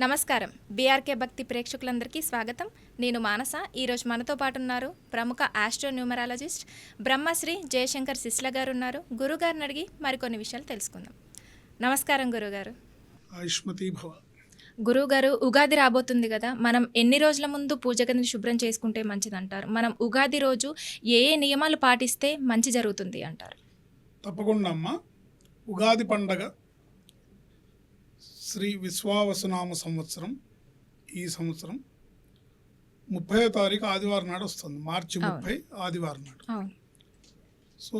నమస్కారం. బీఆర్కే భక్తి ప్రేక్షకులందరికీ స్వాగతం. నేను మానస. ఈరోజు మనతో పాటు ఉన్నారు ప్రముఖ ఆస్ట్రో న్యూమరాలజిస్ట్ బ్రహ్మశ్రీ జయశంకర్ సిస్ల గారు ఉన్నారు గురుగారిని అడిగి మరికొన్ని విషయాలు తెలుసుకుందాం. నమస్కారం గురుగారు. ఆయుష్మతి భవ. గురువుగారు ఉగాది రాబోతుంది కదా. మనం ఎన్ని రోజుల ముందు పూజ గదిని శుభ్రం చేసుకుంటే మంచిదంటారు? మనం ఉగాది రోజు ఏ ఏ నియమాలు పాటిస్తే మంచి జరుగుతుంది అంటారు? తప్పకుండా అమ్మ. ఉగాది పండగ శ్రీ విశ్వావసునామ సంవత్సరం ఈ సంవత్సరం ముప్పై తారీఖు ఆదివారం నాడు వస్తుంది. మార్చి. ముప్పై ఆదివారం నాడు. సో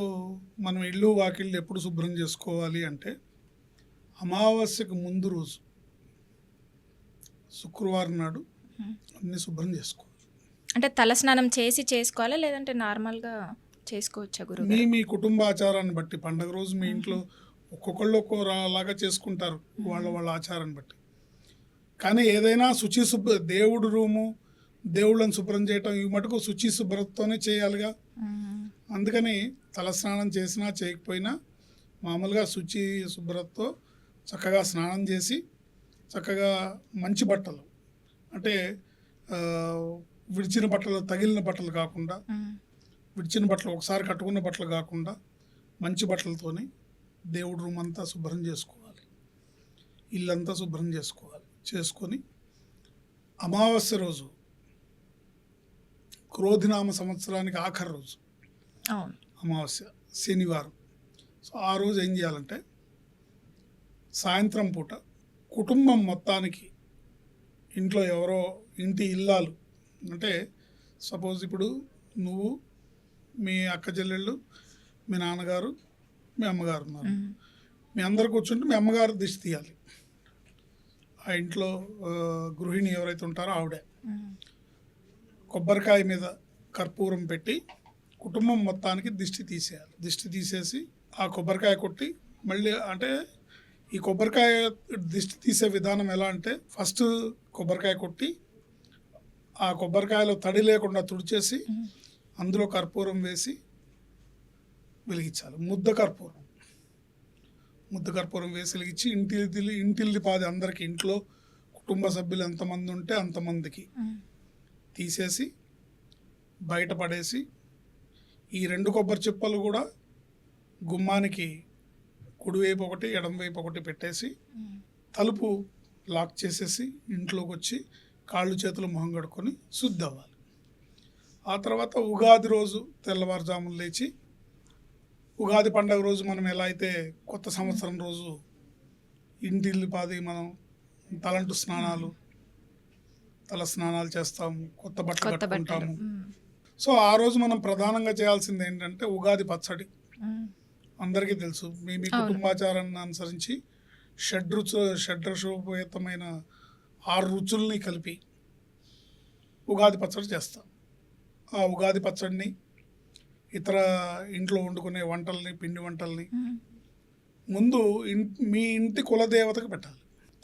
మనం ఇల్లు వాకిళ్ళు ఎప్పుడు శుభ్రం చేసుకోవాలి అంటే అమావాస్యకు ముందు రోజు శుక్రవారం నాడు అన్ని శుభ్రం చేసుకోవాలి. అంటే తలస్నానం చేసి చేసుకోవాలా? లేదంటే నార్మల్గా చేసుకోవచ్చా మీ గురుగారు? మీ కుటుంబ ఆచారాన్ని బట్టి పండగ రోజు మీ ఇంట్లో ఒక్కొక్కళ్ళు ఒక్కో లాగా చేసుకుంటారు వాళ్ళ వాళ్ళ ఆచారాన్ని బట్టి కానీ ఏదైనా శుచి శుభ్ర దేవుడు రూము దేవుళ్ళని శుభ్రం చేయటం ఈ మటుకు శుచి శుభ్రతతోనే చేయాలిగా. అందుకని తలస్నానం చేసినా చేయకపోయినా మామూలుగా శుచి శుభ్రతతో చక్కగా స్నానం చేసి చక్కగా మంచి బట్టలు అంటే విడిచిన బట్టలు తగిలిన బట్టలు కాకుండా. విడిచిన బట్టలు ఒకసారి కట్టుకున్న బట్టలు కాకుండా మంచి బట్టలతోని దేవుడి రూమ్ అంతా శుభ్రం చేసుకోవాలి. ఇల్లంతా శుభ్రం చేసుకోవాలి. చేసుకొని అమావాస్య రోజు క్రోధినామ సంవత్సరానికి ఆఖరి రోజు. అమావాస్య శనివారం. సో ఆ రోజు ఏం చేయాలంటే సాయంత్రం పూట కుటుంబం మొత్తానికి ఇంట్లో ఎవరో ఇంటి ఇల్లాలు అంటే సపోజ్ ఇప్పుడు నువ్వు మీ అక్క చెల్లెళ్ళు మీ నాన్నగారు మీ అమ్మగారు ఉన్నారు. మీ అందరు కూర్చుంటే మీ అమ్మగారు దిష్టి తీయాలి ఆ ఇంట్లో గృహిణి ఎవరైతే ఉంటారో ఆవిడే. కొబ్బరికాయ మీద కర్పూరం పెట్టి కుటుంబం మొత్తానికి దిష్టి తీసేయాలి దిష్టి తీసేసి ఆ కొబ్బరికాయ కొట్టి మళ్ళీ అంటే ఈ కొబ్బరికాయ దిష్టి తీసే విధానం ఎలా అంటే ఫస్ట్ కొబ్బరికాయ కొట్టి ఆ కొబ్బరికాయలో తడి లేకుండా తుడిచేసి. అందులో కర్పూరం వేసి వెలిగించాలి. ముద్ద కర్పూరం. ముద్ద కర్పూరం వేసి వెలిగించి ఇంటి ఇంటిల్లి పాది అందరికి ఇంట్లో కుటుంబ సభ్యులు ఎంతమంది ఉంటే అంతమందికి తీసేసి బయట పడేసి ఈ రెండు కొబ్బరి చిప్పలు కూడా గుమ్మానికి కుడివైపు ఒకటి ఎడమవైపు ఒకటి పెట్టేసి తలుపు లాక్ చేసేసి ఇంట్లోకి వచ్చి కాళ్ళు చేతులు మొహం కడుక్కొని శుద్ధి అవ్వాలి. ఆ తర్వాత ఉగాది రోజు తెల్లవారుజామున లేచి ఉగాది పండగ రోజు మనం ఎలా అయితే కొత్త సంవత్సరం రోజు ఇంటిల్లి పాది మనం తలంటు స్నానాలు తల స్నానాలు చేస్తాము కొత్త బట్టలు కట్టుకుంటాము. సో ఆ రోజు మనం ప్రధానంగా చేయాల్సింది ఏంటంటే ఉగాది పచ్చడి. అందరికీ తెలుసు మీ మీ. కుటుంబాచారాన్ని అనుసరించి షడ్ రుచు షడ్రసోపేతమైన ఆరు రుచుల్ని కలిపి ఉగాది పచ్చడి చేస్తాం ఆ ఉగాది పచ్చడిని ఇతర ఇంట్లో వండుకునే వంటల్ని పిండి వంటల్ని. ముందు మీ ఇంటి కులదేవతకి పెట్టాలి.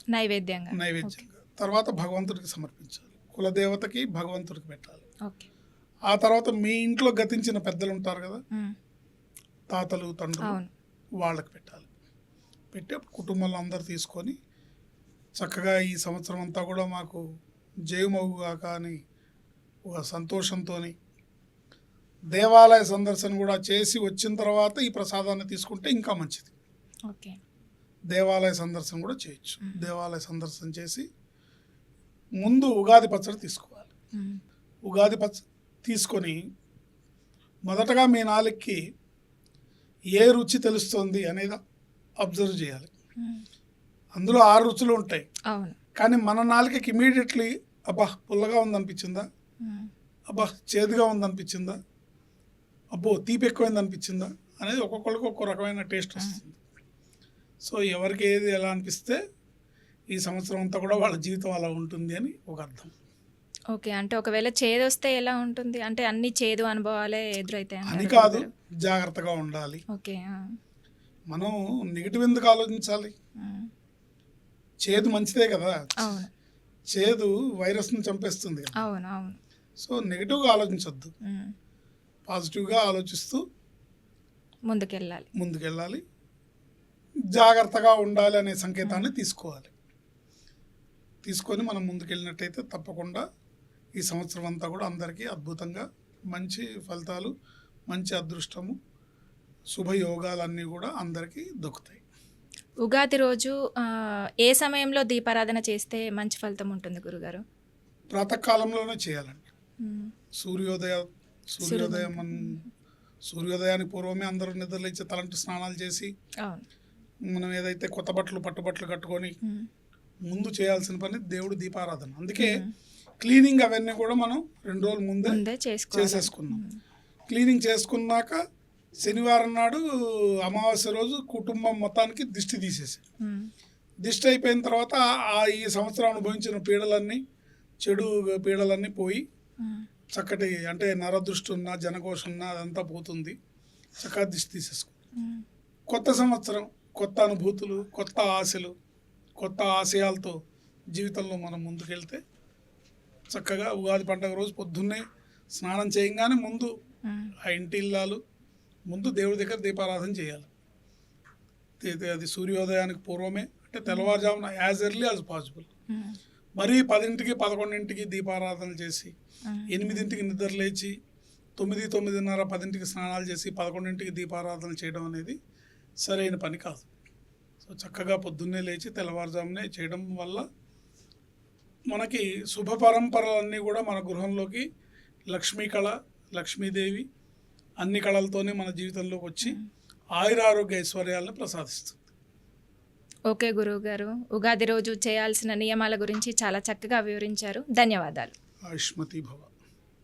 నైవేద్యంగా. నైవేద్యంగా. తర్వాత భగవంతుడికి సమర్పించాలి. కులదేవతకి భగవంతుడికి పెట్టాలి. ఆ తర్వాత మీ ఇంట్లో గతించిన పెద్దలు ఉంటారు కదా. తాతలు తండ్రులు వాళ్ళకి పెట్టాలి. పెట్టి కుటుంబంలో అందరు తీసుకొని చక్కగా ఈ సంవత్సరం అంతా కూడా మాకు జయమవుగాక అని ఒక సంతోషంతో దేవాలయ సందర్శన కూడా చేసి వచ్చిన తర్వాత ఈ ప్రసాదాన్ని తీసుకుంటే ఇంకా మంచిది. ఓకే. దేవాలయ సందర్శన కూడా చేయొచ్చు. దేవాలయ సందర్శన చేసి ముందు ఉగాది పచ్చడి తీసుకోవాలి. ఉగాది పచ్చ తీసుకొని మొదటగా మీ నాలుగుకి ఏ రుచి తెలుస్తుంది అనేది అబ్జర్వ్ చేయాలి. అందులో ఆరు రుచులు ఉంటాయి. కానీ మన నాలుకకి ఇమీడియట్లీ అబ్బా పుల్లగా ఉందనిపించిందా. అబ్బా చేదుగా ఉందనిపించిందా? అబ్బో తీపి ఎక్కువైంది అనిపించిందా అనేది ఒక్కొక్కరికి ఒక్కో రకమైన టేస్ట్ వస్తుంది. సో ఎవరికి ఏది ఎలా అనిపిస్తే ఈ సంవత్సరం అంతా కూడా వాళ్ళ జీవితం అలా ఉంటుంది అని ఒక అర్థం. ఓకే అంటే ఒకవేళ చేదు వస్తే ఎలా ఉంటుంది? అంటే అన్ని చేదు అనుభవాలే ఎదురైతాయి అని కాదు. జాగ్రత్తగా ఉండాలి. ఓకే. మనం నెగిటివ్ ఎందుకు ఆలోచించాలి. చేదు మంచిదే కదా. చేదు వైరస్ని చంపేస్తుంది కదా. అవును అవును. సో నెగిటివ్గా ఆలోచించొద్దు. పాజిటివ్గా ఆలోచిస్తూ ముందుకెళ్ళాలి. ముందుకెళ్ళాలి. జాగ్రత్తగా ఉండాలి అనే సంకేతాన్ని తీసుకోవాలి. తీసుకొని మనం ముందుకెళ్ళినట్టయితే తప్పకుండా ఈ సంవత్సరం అంతా కూడా అందరికీ అద్భుతంగా మంచి ఫలితాలు మంచి అదృష్టము శుభయోగాలన్నీ కూడా అందరికీ దొక్కుతాయి ఉగాది రోజు ఏ సమయంలో దీపారాధన చేస్తే మంచి ఫలితం ఉంటుంది గురుగారు? ప్రాతకాలంలోనే చేయాలండి. సూర్యోదయ సూర్యోదయం సూర్యోదయానికి పూర్వమే అందరూ నిద్రలేచి తలంటు స్నానాలు చేసి మనం ఏదైతే కొత్త బట్టలు పట్టుబట్టలు కట్టుకొని. ముందు చేయాల్సిన పని దేవుడు దీపారాధన అందుకే. క్లీనింగ్ అవన్నీ కూడా మనం రెండు రోజుల ముందే చేసేసుకున్నాం క్లీనింగ్ చేసుకున్నాక శనివారం నాడు అమావాస్య రోజు కుటుంబం మొత్తానికి దిష్టి తీసేసి. దిష్టి అయిపోయిన తర్వాత ఆ ఈ సంవత్సరం అనుభవించిన పీడలన్నీ చెడు పీడలన్నీ పోయి. చక్కటి అంటే నరదృష్టి ఉన్నా జనకోశ ఉన్నా అదంతా పోతుంది. చక్కగా దిష్టి తీసేసుకో. కొత్త సంవత్సరం కొత్త అనుభూతులు కొత్త ఆశలు కొత్త ఆశయాలతో జీవితంలో మనం ముందుకెళ్తే చక్కగా ఉగాది పండుగ రోజు పొద్దున్నే స్నానం చేయగానే ముందు ఆ ఇంటి ఇల్లాలు ముందు దేవుడి దగ్గర దీపారాధన చేయాలి. అది సూర్యోదయానికి పూర్వమే అంటే తెల్లవారుజామున యాజ్ ఎర్లీ యాజ్ పాసిబుల్ మరీ పదింటికి పదకొండింటికి దీపారాధన చేసి. ఎనిమిదింటికి నిద్ర లేచి తొమ్మిది తొమ్మిదిన్నర పదింటికి స్నానాలు చేసి పదకొండింటికి దీపారాధన చేయడం అనేది సరైన పని కాదు సో చక్కగా పొద్దున్నే లేచి తెల్లవారుజామునే చేయడం వల్ల మనకి శుభ పరంపరలన్నీ కూడా మన గృహంలోకి లక్ష్మీ కళ లక్ష్మీదేవి అన్ని కళలతోనే మన జీవితంలోకి వచ్చి ఆయురారోగ్య ఐశ్వర్యాలను ప్రసాదిస్తుంది ఓకే గురువు గారు ఉగాది రోజు చేయాల్సిన నియమాల గురించి చాలా చక్కగా వివరించారు. ధన్యవాదాలు. ఆయుష్మతి భవ.